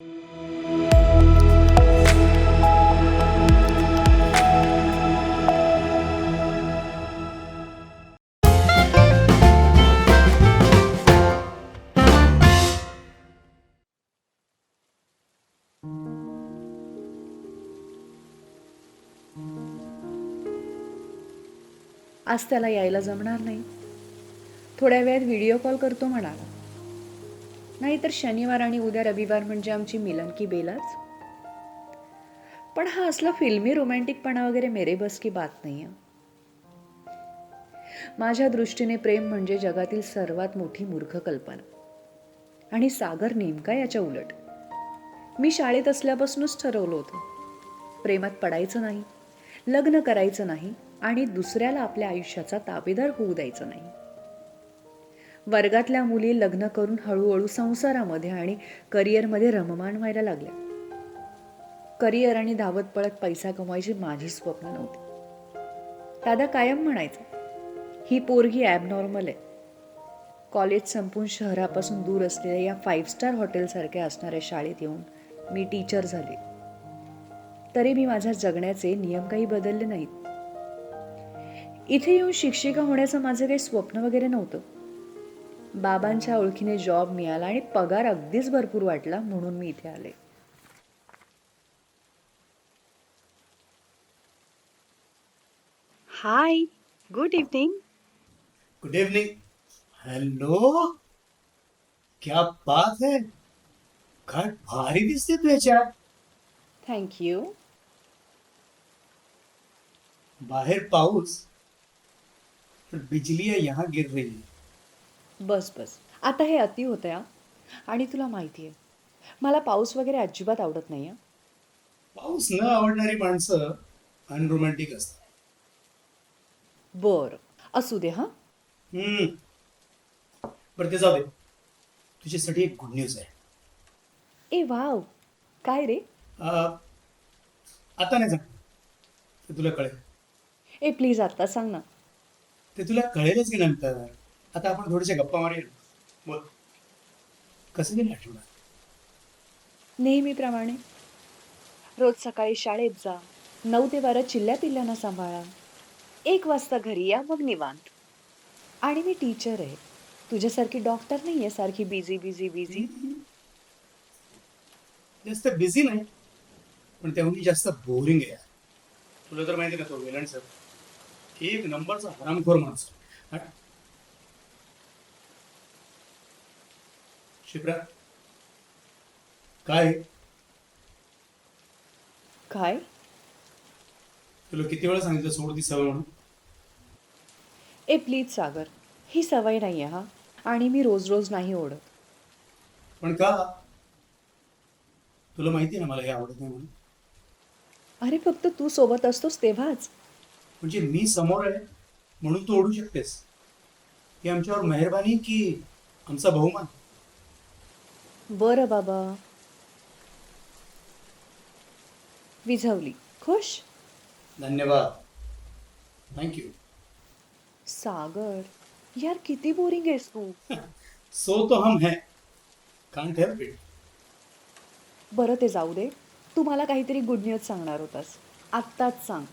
आज त्याला यायला जमणार नाही. थोड्या वेळात व्हिडिओ कॉल करतो म्हणाला. नाहीतर शनिवार आणि उद्या रविवार म्हणजे आमची मिलन की बेलाच. पण हा असला फिल्मी रोमॅन्टिकपणा वगैरे मेरे बस की बात नाही आहे माझ्या दृष्टीने प्रेम म्हणजे जगातील सर्वात मोठी मूर्ख कल्पना. आणि सागर नेमका याच्या उलट. मी शाळेत असल्यापासूनच ठरवलं होतं. प्रेमात पडायचं नाही लग्न करायचं नाही आणि दुसऱ्याला आपल्या आयुष्याचा ताबेदार होऊ द्यायचं नाही. वर्गातल्या मुली लग्न करून हळूहळू संसारामध्ये आणि करिअरमध्ये रममाण व्हायला लागल्या. करिअर आणि धावत पळत पैसा कमवायची माझी स्वप्न नव्हती. दादा कायम म्हणायचं ही पोरगी ॲबनॉर्मल आहे. कॉलेज संपून शहरापासून दूर असलेल्या या फाईव्ह स्टार हॉटेलसारख्या असणाऱ्या शाळेत येऊन मी टीचर झाले. तरी मी माझ्या जगण्याचे नियम काही बदलले नाहीत. इथे येऊन शिक्षिका होण्याचं माझं काही स्वप्न वगैरे नव्हतं. बाबांच्या ओळखीने जॉब मिळाला आणि पगार अगदीच भरपूर वाटला म्हणून मी इथे आले. Hi good evening good evening hello क्या बात है? काय भारी दिसते तू याच्यात थँक्यू बाहेर पाऊस पण बिजलियां यहाँ गिर रही है। बस बस. आता हे अति होतं या आणि तुला माहिती आहे मला पाऊस वगैरे अजिबात आवडत नाही पाऊस न आवडणारी माणसं अनरोमॅन्टिक असतात. बरं. असू दे हां. हम्म. बरं ते जाऊ दे. तुझ्यासाठी एक गुड न्यूज आहे. ए वाव. काय रे? अं, आता नाही सांग ते तुला कळेल. ए प्लीज आत्ता सांग ना. ते तुला कळेलच की नंतर. आता आपण थोडेसे गप्पा मारूया. बोल कसं गेलं आठवडा? नेहमीप्रमाणे रोज सकाळी शाळेत जा नऊ ते बारा चिल्ल्या पिल्ल्यांना सांभाळा. एक वाजता घरी या मग निवांत. आणि मी टीचर आहे. तुझ्यासारखी डॉक्टर नाही आहे सारखी बिझी बिझी बिझी जास्त बिझी नाही पण तेवढी जास्त बोरिंग आहे. तुला तर माहिती ना तो वेलण सर एक नंबरचा हरामखोर माणूस? शिप्रा. काय? काय? तुला किती वेळा सांगितलं सोड ती सवय म्हणून? ए प्लीज सागर ही सवय नाही आहे हा. आणि मी रोज रोज नाही ओढत. पण का? तुला माहिती आहे ना मला हे आवडत नाही म्हणून. अरे फक्त तू सोबत असतोस तेव्हाच. म्हणजे मी समोर आहे म्हणून तू ओढू शकतेस. ही आमच्यावर मेहरबानी की आमचा बहुमान? बरं बाबा. विझवली. खुश? धन्यवाद. थँक्यू सागर यार किती बोरिंग आहेस तू. सो तो हम है. कांट हेल्प इट बरं ते जाऊ दे. तू मला काहीतरी गुड न्यूज सांगणार होतास. आत्ताच सांग.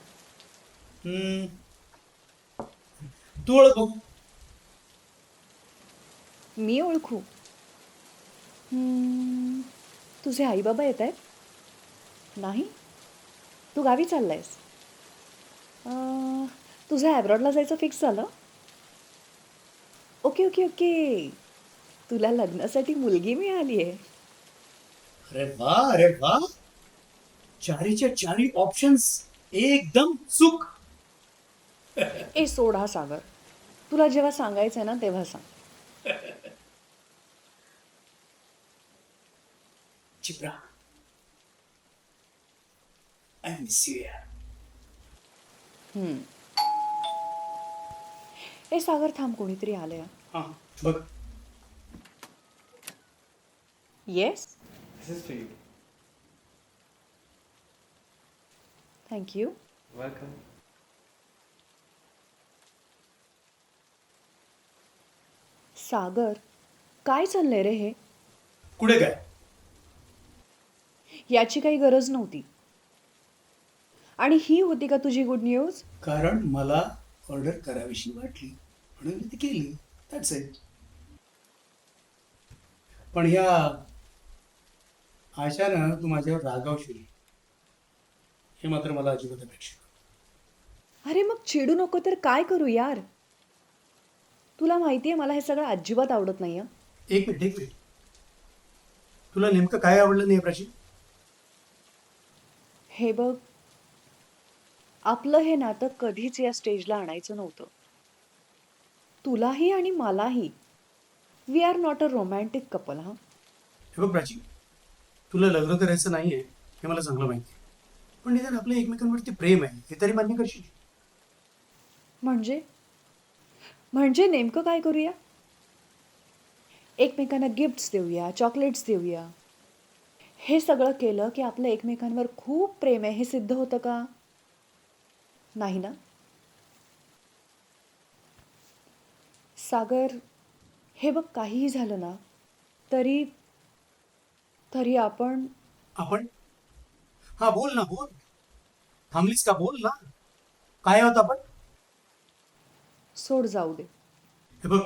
तू ओळख. मी ओळखू? तुझे आई बाबा येत आहेत? नाही? तू गावी चाललायस? अं, तुझं ॲब्रॉडला जायचं फिक्स झालं? Okay okay okay. तुला लग्नासाठी मुलगी मिळाली आहे. अरे वा अरे वा. चारीच्या चारी ऑप्शन्स एकदम चूक. ए सोडा सागर. तुला जेव्हा सांगायचं आहे ना तेव्हा सांग. चित्रा आय मिस यू यार हम्म. ए सागर थांब कोणीतरी आलंय. हा बघ. Yes you. Thank you Welcome. Sagar काय चाललंय रे हे? कुठे काय याची काही गरज नव्हती. आणि ही होती का तुझी गुड न्यूज कारण मला ऑर्डर करावीशी वाटली. म्हणून मी ती केली. दॅट्स इट पण ह्या आशानं तू माझ्यावर रागावशील हे मात्र मला अजिबात अपेक्षा अरे मग चिडू नको तर काय करू यार? तुला माहिती आहे मला हे सगळं अजिबात आवडत नाही. एक मिनिट एक मिनिट. तुला नेमकं काय आवडलं नाही प्राची? हे बघ. आपलं हे नातं कधीच या स्टेजला आणायचं नव्हतं. तुलाही आणि मलाही. We are not a romantic couple हा. हे बघ प्राची तुला लग्न करायचं नाहीये हे मला चांगलं माहिती आहे. पण निदान आपलं एकमेकांवरती प्रेम आहे हे तरी मान्य करशील? म्हणजे? म्हणजे नेमकं काय करूया? एकमेकांना गिफ्ट्स देऊया चॉकलेट्स देऊया. हे सगळं केलं की आपलं एकमेकांवर खूप प्रेम आहे. हे सिद्ध होतं का? नाही ना? सागर हे बघ काहीही झालं ना तरी तरी आपण आपण? हा बोल ना बोल. थांबलीस का? बोल ना. काय आहोत आपण? सोड जाऊ दे. हे बघ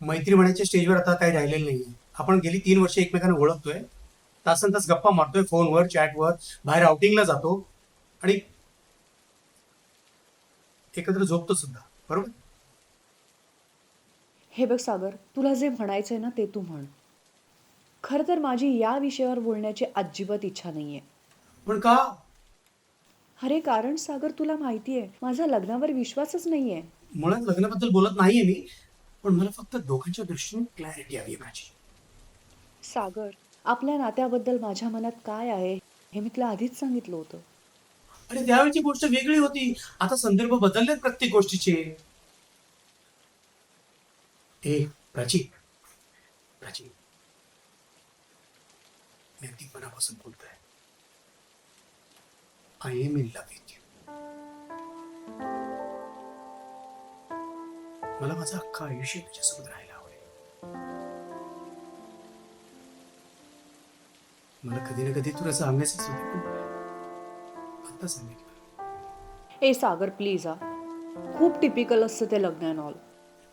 मैत्री म्हणायच्या स्टेजवर आता काही राहिलेलं नाहीये. आपण गेली तीन वर्ष एकमेकांना ओळखतोय. तासन तास गप्पा मारतोय फोनवर चॅटवर बाहेर आउटिंगला जातो. आणि एकत्र झोपतो सुद्धा. बरोबर? हे बघ सागर तुला जे म्हणायचंय ना ते तू म्हण. खरं तर माझी या विषयावर बोलण्याची अजिबात इच्छा नाहीये. पण का? अरे कारण सागर तुला माहिती आहे माझा लग्नावर विश्वासच नाहीये. मुळात लग्नाबद्दल बोलत नाहीये मी पण मला फक्त दोघांच्या दृष्टीने क्लॅरिटी हवी आहे माझी. सागर आपल्या नात्याबद्दल माझ्या मनात काय आहे हे मी तुला आधीच सांगितलं होतं. आणि त्यावेळची गोष्ट वेगळी होती. आता संदर्भ बदलले प्रत्येक गोष्टीचे. ए प्राची प्राची मी अगदी मनापासून बोलतोय. I am in love with you मला माझं अख्खा आयुष्य तुझ्यासोबत राहील मला कधी ना कधी तुला पण आता सांगितलं. ए सागर प्लीज हा. खूप टिपिकल असतं ते लग्न अँड ऑल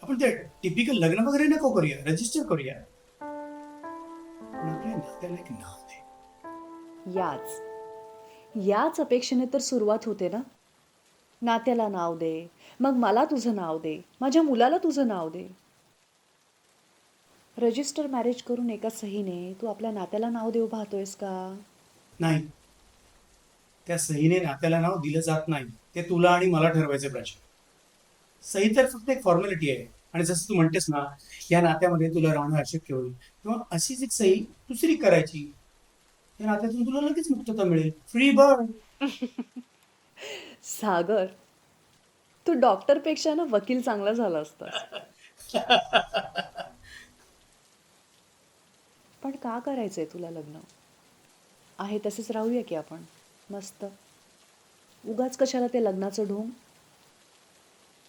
आपण ते टिपिकल लग्न वगैरे नको करूया. रजिस्टर करूया. पण आपल्या नात्याला एक नाव दे. याच. याच अपेक्षेने तर सुरुवात होते ना? नात्याला नाव दे. मग मला तुझं नाव दे. माझ्या मुलाला तुझं नाव दे. रजिस्टर मॅरेज करून एका सहीने तू आपल्या नात्याला नाव देऊ पाहतोयस का? नाही. त्या सहीने नात्याला नाव दिलं जात नाही. ते तुला आणि मला ठरवायचे प्राची सही तर फक्त एक फॉर्मॅलिटी आहे. आणि जसं तू म्हणतेस ना या नात्यामध्ये तुला राहणं अशक्य होईल. किंवा अशीच एक सही दुसरी करायची. या नात्यातून तुला लगेच मुक्तता मिळेल. फ्री बर्ड सागर तू डॉक्टरपेक्षा ना वकील चांगला झाला असता. का करायचंय तुला लग्न? आहे तसेच राहूया की आपण. मस्त. उगाच कशाला ते लग्नाचं ढोंग?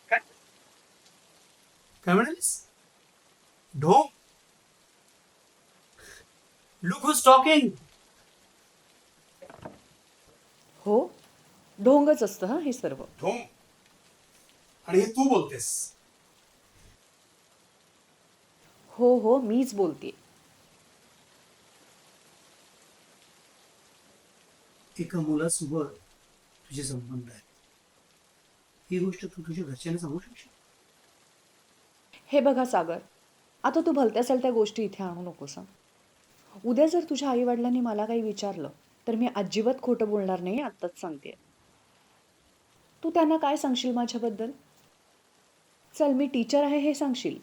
काय? म्हणालीस? ढोंग? लुक हुज टॉकिंग हो? ढोंगच असतं हा हे सर्व. ढोंग. आणि हे तू बोलतेस. हो हो मीच बोलते एका मुलासोबत तुझे संबंध आहेत. ही गोष्ट तू तुझ्या घरच्यांना सांगू शकशील? हे बघा सागर आता तू भलत्या सलत्या गोष्टी इथे आणू नकोस हं. उद्या जर तुझ्या आईवडिलांनी मला काही विचारलं तर मी अजिबात खोटं बोलणार नाही आत्ताच सांगते. तू त्यांना काय सांगशील माझ्याबद्दल? चल मी टीचर आहे हे सांगशील.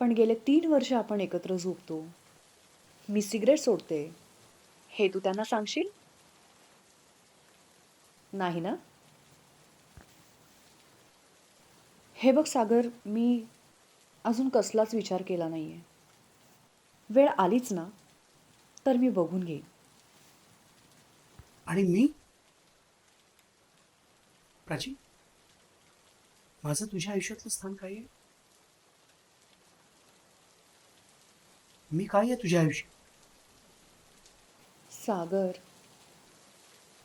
पण गेले तीन वर्ष आपण एकत्र झोपतो. मी सिगरेट सोडते. हे तू त्यांना सांगशील? नाही ना? हे बघ सागर मी अजून कसलाच विचार केला नाही आहे वेळ आलीच ना तर मी बघून घेईन. आणि मी? प्राची माझं तुझ्या आयुष्यातलं स्थान काय आहे? मी काय आहे तुझ्या आयुष्यात? सागर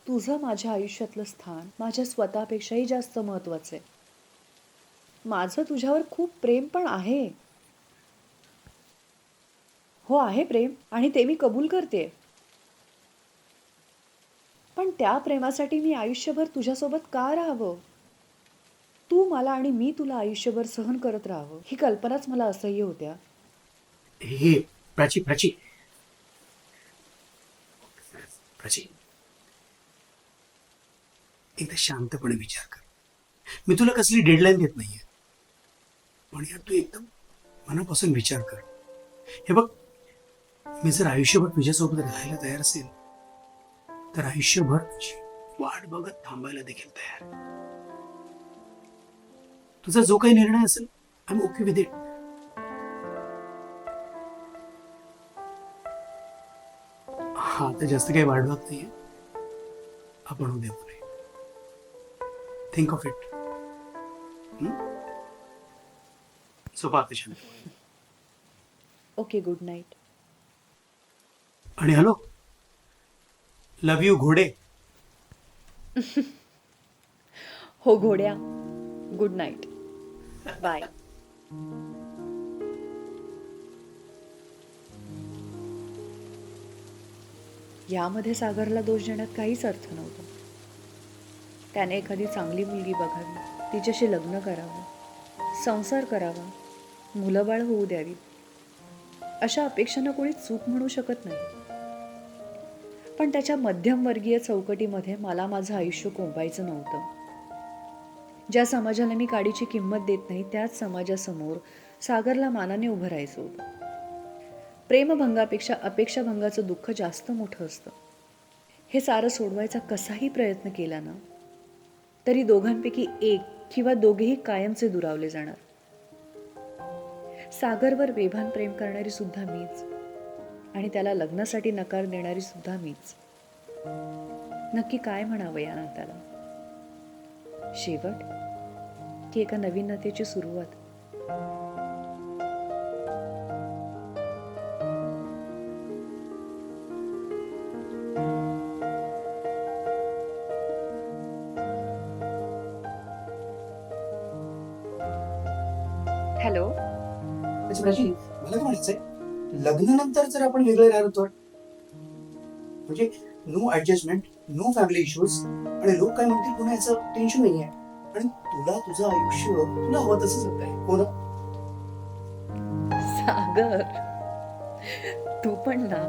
तुझं माझ्या आयुष्यातलं स्थान माझ्या स्वतःपेक्षाही जास्त महत्त्वाचं आहे. माझं तुझ्यावर खूप प्रेम पण आहे. हो आहे प्रेम आणि ते मी कबूल करते. पण त्या प्रेमासाठी मी आयुष्यभर तुझ्यासोबत का राहावं? तू मला आणि मी तुला आयुष्यभर सहन करत राहावं ही कल्पनाच मला असह्य होत्या. हे प्राची प्राची प्राची एकदा शांतपणे विचार कर. मी तुला कसली डेडलाईन देत नाहीये. पण यार तू एकदम मनापासून विचार कर. हे बघ मी जर आयुष्यभर तुझ्यासोबत राहायला तयार असेल तर आयुष्यभर तुझी वाट बघत थांबायला देखील तयार तुझा जो काही निर्णय असेल I am okay with it हा आता जास्त काही वाढवत नाहीये. आपण उद्या think of it okay good night आणि हॅलो? लव यू घोडे. हो घोड्या. गुड नाईट बाय यामध्ये सागरला दोष देण्यात काहीच अर्थ नव्हता. त्याने एखादी चांगली मुलगी बघावी तिच्याशी लग्न करावं संसार करावा मुलंबाळ होऊ द्यावी अशा अपेक्षांना कोणी चूक म्हणू शकत नाही. पण त्याच्या मध्यमवर्गीय चौकटीमध्ये मला माझं आयुष्य कोंबायचं नव्हतं. ज्या समाजाला मी काडीची किंमत देत नाही त्याच समाजासमोर सागरला मानाने उभं राहायचं होतं. प्रेमभंगापेक्षा अपेक्षाभंगाचं दुःख जास्त मोठं असतं. हे सारं सोडवायचा कसाही प्रयत्न केला ना तरी दोघांपैकी एक किंवा दोघेही कायमचे दुरावले जाणार. सागरवर बेभान प्रेम करणारी सुद्धा मीच आणि त्याला लग्नासाठी नकार देणारी सुद्धा मीच. नक्की काय म्हणावं या नात्याला? शेवट की एका नवीन नात्याची सुरुवात. अच्छा, प्राची, मला काय म्हणायचंय? लग्नानंतर जर आपण वेगळे राहिलो तर म्हणजे no adjustment no family issues आणि लोक काय म्हणतील पुन्हा याचं टेन्शन नाहीये. आणि तुला तुझं आयुष्य तुला हवं तसं जगताय हो ना? सागर तू पण ना